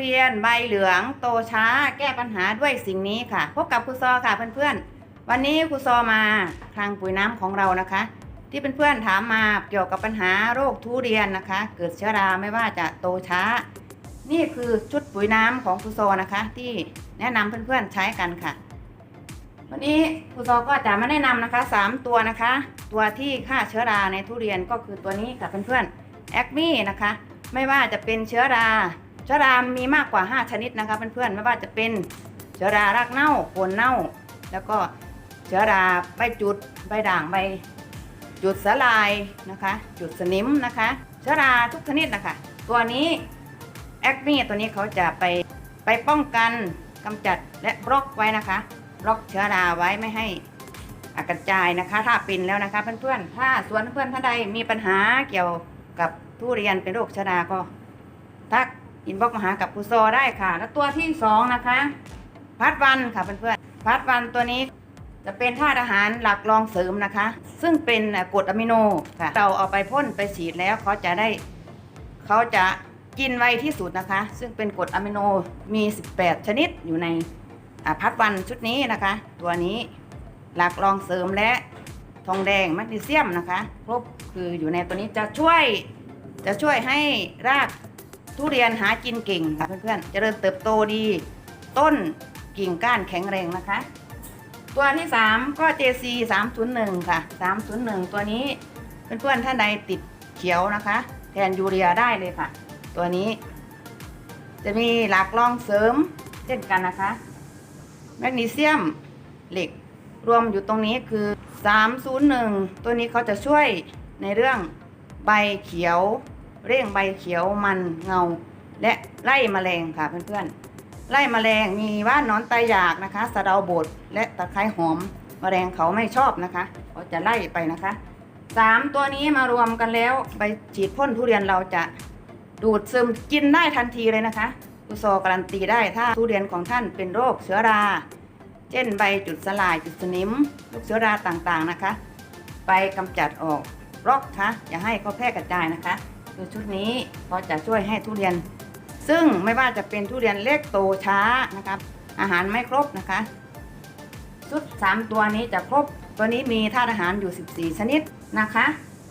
เรียนใบเหลืองโตช้า แก้ปัญหาด้วยสิ่งนี้ค่ะ พบกับครูซอค่ะเพื่อนๆ วันนี้ครูซอมาคลังปุ๋ยน้ำของเรานะคะ ที่เพื่อนๆถามมาเกี่ยวกับปัญหาโรคทุเรียนนะคะ เกิดเชื้อราไม่ว่าจะโตช้า นี่คือชุดปุ๋ยน้ำของครูซอนะคะ ที่แนะนำเพื่อนๆใช้กันค่ะ วันนี้ครูซอก็จะมาแนะนำนะคะสามตัวนะคะ ตัวที่ฆ่าเชื้อราในทุเรียนก็คือตัวนี้ค่ะเพื่อนๆแอคมี่นะคะ ไม่ว่าจะเป็นเชื้อรา ชื้อรามีมากกว่า 5 ชนิดนะคะเพื่อนๆไม่ว่าจะเป็นเชื้อรารากเน่าโคนเน่า แล้วก็เชื้อราใบจุดใบด่างใบจุดสลายนะคะ จุดสนิมนะคะ เชื้อราทุกชนิดนะคะตัวนี้แอคเนีตัวนี้เขาจะไปไปป้องกันกำจัดและบล็อกไว้นะคะ บล็อกเชื้อราไว้ไม่ให้อะกระจายนะคะ ถ้าเป็นแล้วนะคะ เพื่อนๆ ถ้าสวนเพื่อนท่านใดมีปัญหาเกี่ยวกับทุเรียนเป็นโรคเชื้อราก็ทัก อินบ็อกมาหากับครูโซได้ค่ะ แล้วตัวที่สองนะคะพัดวันค่ะเพื่อนๆพัดวันตัวนี้จะเป็นธาตุอาหารหลักรองเสริมนะคะ ซึ่งเป็นกรดอะมิโนค่ะ เราเอาไปพ่นไปฉีดแล้วเขาจะได้เขาจะกินไวที่สุดนะคะ ซึ่งเป็นกรดอะมิโนมี 18 ชนิดอยู่ในอ่าพัดวันชุดนี้นะคะ ตัวนี้หลักรองเสริมและทองแดงแมกนีเซียมนะคะ ครบคืออยู่ในตัวนี้จะช่วยจะช่วยให้ราก ทุเรียนหากินเก่งค่ะเพื่อนๆ เจริญเติบโตดี ต้นกิ่งก้านแข็งแรงนะคะ ตัวที่ 3 ก็ JC 301 ค่ะ 301 ตัวนี้เพื่อนๆ ท่านใดติดเขียวนะคะ แทนยูเรียได้เลยค่ะ ตัวนี้ จะมีหลักรองเสริมเช่นกันนะคะ แมกนีเซียมเหล็กรวมอยู่ตรงนี้คือ 301 ตัวนี้เขาจะช่วยในเรื่องใบเขียว เร่งใบเขียวมันเงา และไล่แมลงค่ะเพื่อนๆ ไล่แมลงมีว่านนอนตหยากนะคะสะเดาบดและตะไคร้หอมแมลงเขาไม่ชอบนะคะเขาจะไล่ไปนะคะสามตัวนี้มารวมกันแล้วใบฉีดพ่นทุเรียนเราจะดูดซึมกินได้ทันทีเลยนะคะกุโซการันตีได้ถ้าทุเรียนของท่านเป็นโรคเชื้อรา เช่นใบจุดสลายจุดสนิมลูกเชื้อราต่างๆนะคะ ไปกำจัดออกรอกคะอย่าให้เขาแพร่กระจายนะคะ คือชุดนี้ก็จะช่วยให้ทุเรียน ซึ่งไม่ว่าจะเป็นทุเรียนเล็กโตช้านะครับ อาหารไม่ครบนะคะ ชุด 3 ตัวนี้จะครบ ตัวนี้มีธาตุอาหารอยู่ 14 ชนิดนะคะ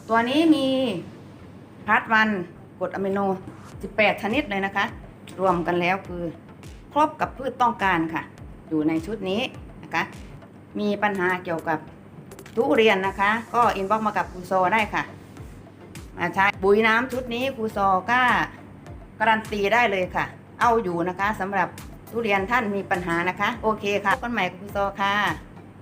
ตัวนี้มีพาร์ทวันกรดอะมิโน 18 ชนิดเลยนะคะ รวมกันแล้วคือครบกับพืชต้องการค่ะ อยู่ในชุดนี้นะคะ มีปัญหาเกี่ยวกับทุเรียนนะคะ ก็อินบ็อกมากับครูโซได้ค่ะ ใช้ปุ๋ยน้ำชุดนี้ครูซอก็การันตีได้เลยค่ะ เอาอยู่นะคะสำหรับทุเรียนท่านมีปัญหานะคะ โอเคค่ะพบกันใหม่ครูซอค่ะ